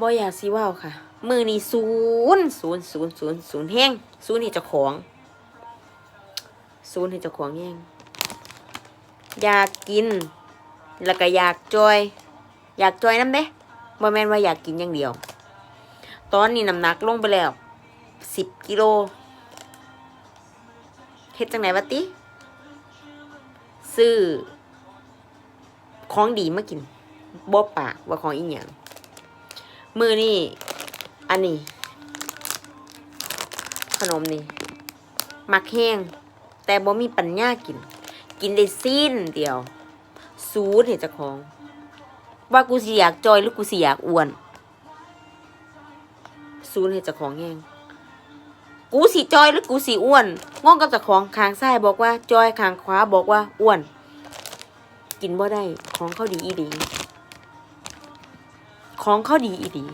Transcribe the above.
บ่อยากสิว้าค่ะ มือนี่ศูนย์ศูนย์ศูนย์ศูนย์ศูนย์แห้งศูนย์ให้เจ้าของศูนย์ให้เจ้าของแห้งอยากกิน แล้วก็อยากจอย อยากจอยน้ำเด้บ่แม่นว่าอยากกินอย่างเดียว ตอนนี้น้ำหนักลงไปแล้วสิบกิโลเฮ็ดจังไหนวะติ ซื้อ ของดีมากินบ่ปากว่าของอีหยัง มือนี่ อันนี้ ขนมนี่มักแห้ง แต่บ่มีปัญญากิน กินได้สิ้นเดียว สูดเห็นจ้าของ ว่ากูสิอยากจอยหรือกูสิอยากอ้วน สูดเห็นจ้าของแห้งกูสิจอยหรือกูสิอ้วนงงกับเจ้าของข้างซ้ายบอกว่าจอยข้างขวาบอกว่าอ้วน กินบ่ได้ของเขาดีอีดี ของเขาดีอีดี